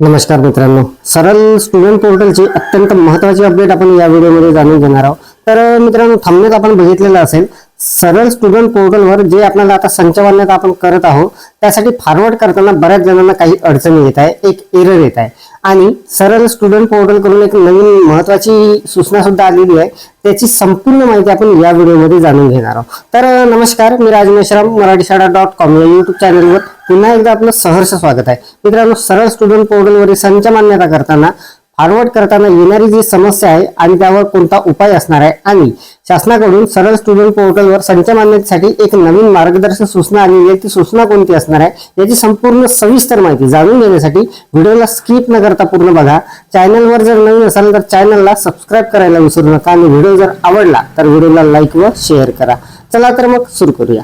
नमस्कार मित्रांनो. सरल स्टुडंट पोर्टलची अत्यंत महत्वाची अपडेट आपण या व्हिडिओमध्ये जाणून घेणार आहोत. तर मित्रांनो थांबण्यात आपण बघितलेलं असेल सरळ स्टुडंट पोर्टलवर जे आपल्याला आता संचवण्यात आपण करत आहोत त्यासाठी फॉरवर्ड करताना बऱ्याच जणांना काही अडचणी येत आहे एक एरर येत आहे. आणि सरळ स्टुडंट पोर्टलकडून एक नवीन महत्वाची सूचना सुद्धा आलेली आहे त्याची संपूर्ण माहिती आपण या व्हिडिओमध्ये जाणून घेणार आहोत. तर नमस्कार मी राज मेश्राम मराठी शाळा डॉट कॉम या युट्यूब चॅनलवर पुन्हा एकदा आपलं सहर्ष स्वागत आहे. मित्रांनो सरळ स्टुडंट पोर्टलवरील संच मान्यता करताना फॉरवर्ड करताना येणारी जी समस्या आहे आणि त्यावर कोणता उपाय असणार आहे आणि शासनाकडून सरळ स्टुडंट पोर्टलवर संच मान्यतेसाठी एक नवीन मार्गदर्शक सूचना आलेली आहे ती सूचना कोणती असणार आहे याची संपूर्ण सविस्तर माहिती जाणून घेण्यासाठी व्हिडिओला स्किप न करता पूर्ण बघा. चॅनलवर जर नवीन असाल तर चॅनलला सबस्क्राईब करायला विसरू नका आणि व्हिडिओ जर आवडला तर व्हिडिओला लाईक व शेअर करा. चला तर मग सुरू करूया.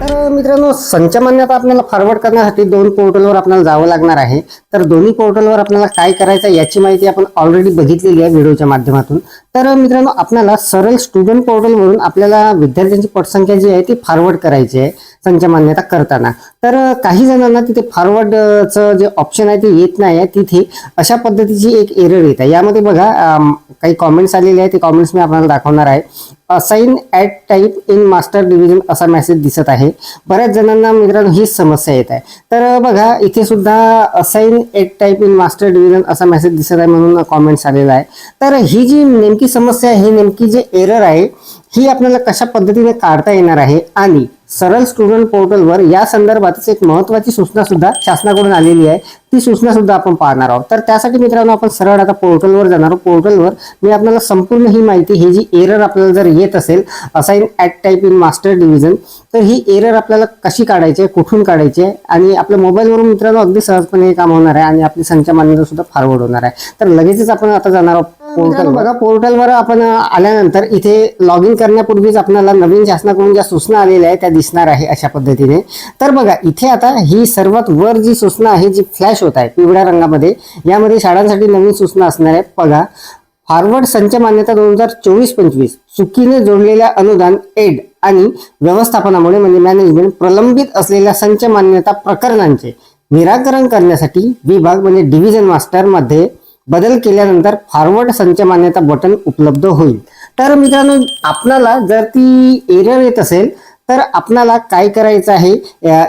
तर मित्रांनो संच मान्यता आपल्याला फॉरवर्ड करण्यासाठी दोन पोर्टलवर आपल्याला जावं लागणार आहे. तर दोन्ही पोर्टलवर आपल्याला काय करायचं आहे याची माहिती आपण ऑलरेडी बघितलेली आहे व्हिडिओच्या माध्यमातून. तर मित्रांनो आपल्याला सरळ स्टुडंट पोर्टलवरून आपल्याला विद्यार्थ्यांची पटसंख्या जी आहे ती फॉरवर्ड करायची आहे त्यांच्या मान्यता करताना. तर काही जणांना तिथे फॉरवर्डचं जे ऑप्शन आहे ते येत नाही आहे. तिथे अशा पद्धतीची एक एरर येत आहे. यामध्ये बघा काही कॉमेंट्स आलेले आहेत. ते कॉमेंट्स मी आपल्याला दाखवणार आहे. Assign at type in master division असा मेसेज दिसत आहे. बऱ्याच जणांना मित्रांनो ही समस्या येत आहे. तर बघा इथे सुद्धा assign at type in master division असा मेसेज दिसत आहे म्हणून कॉमेंट्स आलेला आहे. तर ही जी नेमकी समस्या आहे ही नेमकी जे एरर आहे ही आपल्याला कशा पद्धतीने काढता येणार आहे? आणि सरळ स्टुडंट पोर्टलवर या संदर्भातच एक महत्वाची सूचना सुद्धा शासनाकडून आलेली आहे. ती सूचना सुद्धा आपण पाहणार आहोत. तर त्यासाठी मित्रांनो आपण सरळ आता पोर्टलवर जाणार आहोत. पोर्टलवर मी आपल्याला संपूर्ण ही माहिती ही जी एरर आपल्याला जर येत असेल assign at type in master division तर ही एरर आपल्याला कशी काढायची आहे कुठून काढायची आहे आणि आपल्या मोबाईलवरून मित्रांनो अगदी सहजपणे हे काम होणार आहे आणि आपली संख्या मान्यता सुद्धा फॉरवर्ड होणार आहे. तर लगेचच आपण आता जाणार आहोत पोर्टल बघा पोर्टलवर आपण आल्यानंतर इथे लॉग इन करण्यापूर्वीच आपल्याला नवीन शासनाकडून ज्या सूचना आलेल्या आहेत त्या दिसणार आहे अशा पद्धतीने. तर बघा इथे आता ही सर्वात वर जी सूचना आहे जी फ्लॅश होत आहे पिवळ्या रंगामध्ये यामध्ये शाळांसाठी नवीन सूचना असणार आहे बघा फॉरवर्ड संच मान्यता दोन हजार चोवीस पंचवीस चुकीने जोडलेल्या अनुदान एड आणि व्यवस्थापनामुळे म्हणजे मॅनेजमेंट प्रलंबित असलेल्या संच मान्यता प्रकरणांचे निराकरण करण्यासाठी विभाग म्हणजे डिव्हिजन मास्टरमध्ये बदल केल्यानंतर फॉरवर्ड संच मान्यता बटन उपलब्ध होईल. तर मित्रांनो आपणाला जर ती एरर येत असेल तर आपणाला काय करायचं आहे?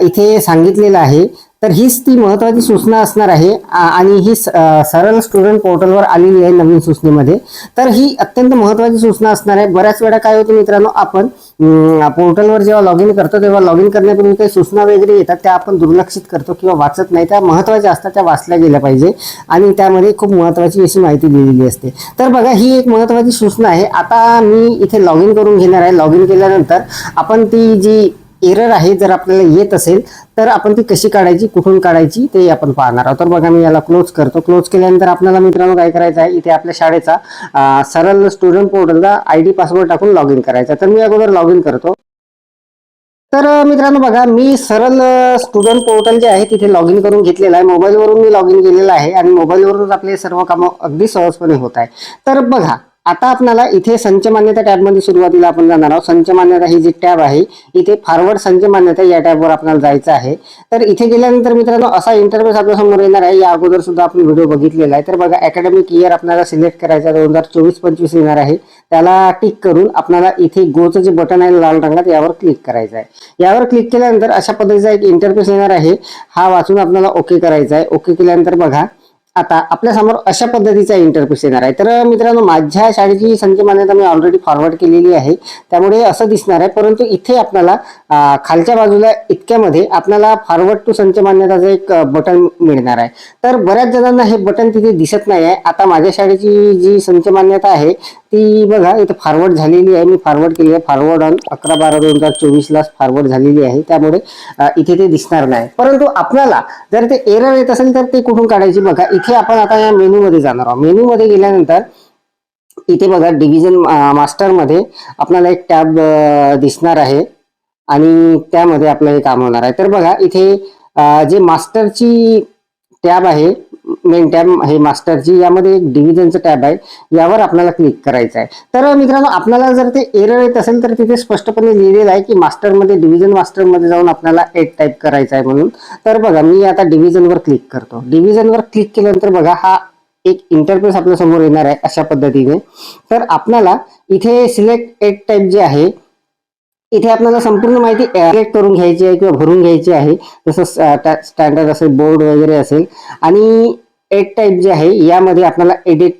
इथे सांगितलेलं आहे तर हीच ती महत्वाची सूचना असणार आहे. आणि ही स- सरळ स्टुडंट पोर्टलवर आलेली आहे नवीन सूचनेमध्ये. तर ही अत्यंत महत्वाची सूचना असणार आहे. बऱ्याच वेळा काय होतं मित्रांनो आपण पोर्टलवर जेव्हा लॉग इन करतो तेव्हा लॉग इन करण्यापूर्वी काही सूचना वगैरे येतात त्या आपण दुर्लक्षित करतो किंवा वाचत नाही. त्या महत्त्वाच्या असतात त्या वाचल्या गेल्या पाहिजे. आणि त्यामध्ये खूप महत्वाची अशी माहिती दिलेली असते. तर बघा ही एक महत्वाची सूचना आहे. आता मी इथे लॉग इन करून घेणार आहे. लॉग इन केल्यानंतर आपण ती जी एरर आहे जर आपल्याला येत असेल तर आपण ती कशी काढायची कुठून काढायची ते आपण पाहणार आहोत. तर बघा मी याला क्लोज करतो. क्लोज केल्यानंतर आपल्याला मित्रांनो काय करायचं आहे इथे आपल्या शाळेचा सरळ स्टुडंट पोर्टलला आय डी पासवर्ड टाकून लॉग इन करायचा तर मी अगोदर लॉग इन करतो. तर मित्रांनो बघा मी सरळ स्टुडंट पोर्टल जे आहे तिथे लॉग इन करून घेतलेलं आहे. मोबाईलवरून मी लॉग इन केलेलं आहे आणि मोबाईलवरूनच आपले सर्व कामं अगदी सहजपणे होत आहे. तर बघा आता आपल्याला इथे संच मान्यता टॅबमध्ये सुरुवातीला आपण जाणार आहोत. संच मान्यता ही जी टॅब आहे इथे फॉरवर्ड संच मान्यता या टॅबवर आपल्याला जायचं आहे. तर इथे गेल्यानंतर मित्रांनो असा इंटरफेस आपल्यासमोर येणार आहे. या अगोदर सुद्धा आपण व्हिडिओ बघितलेला आहे. तर बघा अकॅडमिक इयर आपल्याला सिलेक्ट करायचा दोन हजार चोवीस पंचवीस येणार आहे. त्याला टिक करून आपल्याला इथे गोचं जे बटन आहे लाल रंगात यावर क्लिक करायचं आहे. यावर क्लिक केल्यानंतर अशा पद्धतीचा एक इंटरफेस येणार आहे. हा वाचून आपल्याला ओके करायचा आहे. ओके केल्यानंतर बघा आता आपल्यासमोर अशा पद्धतीचा इंटरफेस येणार आहे. तर मित्रांनो माझ्या शाळेची संख्या मान्यता मी ऑलरेडी फॉरवर्ड केलेली आहे. त्यामुळे असं दिसणार आहे परंतु इथे आपल्याला खालच्या बाजूला इतक्यामध्ये आपल्याला फॉरवर्ड टू संच मान्यताचं एक बटन मिळणार आहे. तर बऱ्याच जणांना हे बटन तिथे दिसत नाही आहे आता माझ्या शाळेची जी संच मान्यता आहे ती बघा इथे फॉरवर्ड झालेली आहे. मी फॉरवर्ड केली आहे. फॉरवर्ड ऑन अकरा बारा दोन हजार चोवीसला फॉरवर्ड झालेली आहे. त्यामुळे इथे ते दिसणार नाही. परंतु आपल्याला जर ते एरर येत असेल तर ते कुठून काढायची बघा. इथे आपण आता या मेन्यूमध्ये जाणार आहोत. मेन्यूमध्ये गेल्यानंतर इथे बघा डिव्हिजन मास्टरमध्ये आपल्याला एक टॅब दिसणार आहे. आणि त्यामध्ये आपलं हे काम होणार आहे. तर बघा इथे जे मास्टरची टॅब आहे मेन टॅब हे मास्टरची यामध्ये एक डिव्हिजनचं टॅब आहे. यावर आपल्याला क्लिक करायचं आहे. तर मित्रांनो आपल्याला जर ते एरर येत असेल तर तिथे स्पष्टपणे लिहिलेलं आहे की मास्टरमध्ये डिव्हिजन मास्टरमध्ये जाऊन आपल्याला एट टाईप करायचं आहे म्हणून. तर बघा मी आता डिव्हिजनवर क्लिक करतो. डिव्हिजनवर क्लिक केल्यानंतर बघा हा एक इंटरफेस आपल्यासमोर येणार आहे अशा पद्धतीने. तर आपल्याला इथे सिलेक्ट एट टाईप जे आहे इथे आपल्याला संपूर्ण माहिती सिलेक्ट करून घ्यायची आहे किंवा भरून घ्यायची आहे. जसं स्टँडर्ड असेल बोर्ड वगैरे असेल. आणि एड टाईप जे आहे यामध्ये आपल्याला एडिट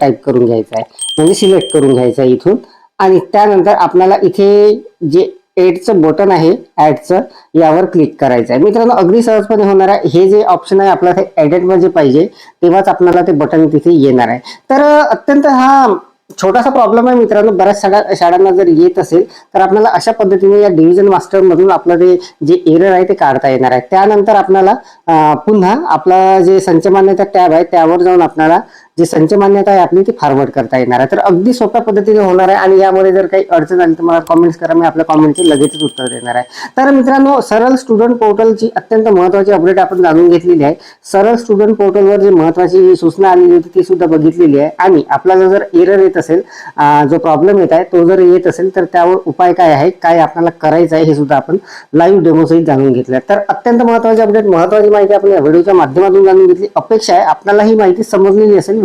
टाईप करून घ्यायचं आहे म्हणजे सिलेक्ट करून घ्यायचं आहे इथून. आणि त्यानंतर आपल्याला इथे जे एडचं बटन आहे ॲडचं यावर क्लिक करायचं आहे मित्रांनो अगदी सहजपणे होणार आहे. हे जे ऑप्शन आहे आपल्याला ते ॲडेडमध्ये पाहिजे. तेव्हाच आपल्याला ते बटन तिथे येणार आहे. तर अत्यंत हा छोटासा प्रॉब्लेम आहे मित्रांनो बऱ्याच शाळा शाळांना जर येत असेल तर आपल्याला अशा पद्धतीने या डिव्हिजन मास्टरमधून आपलं ते जे एरर आहे ते काढता येणार आहे. त्यानंतर आपल्याला पुन्हा आपला जे संचमान्यता टॅब आहे त्यावर जाऊन आपल्याला जे संच मान्यता आहे आपली ती फॉरवर्ड करता येणार आहे. तर अगदी सोप्या पद्धतीने होणार आहे आणि यामध्ये जर काही अडचण आली तर मला कॉमेंट्स करा मी आपल्या कॉमेंटचे लगेचच उत्तर देणार आहे. तर मित्रांनो सरळ स्टुडंट पोर्टलची अत्यंत महत्वाची अपडेट आपण जाणून घेतलेली आहे. सरळ स्टुडंट पोर्टलवर जी महत्वाची सूचना आलेली होती ती सुद्धा बघितलेली आहे. आणि आपला जर एरर येत असेल जो प्रॉब्लेम येत आहे तो जर येत असेल तर त्यावर उपाय काय आहे काय आपल्याला करायचं आहे हे सुद्धा आपण लाईव्ह डेमोसहित जाणून घेतलं तर अत्यंत महत्वाची अपडेट महत्वाची माहिती आपण या व्हिडिओच्या माध्यमातून जाणून घेतली. अपेक्षा आहे आपल्याला ही माहिती समजलेली असेल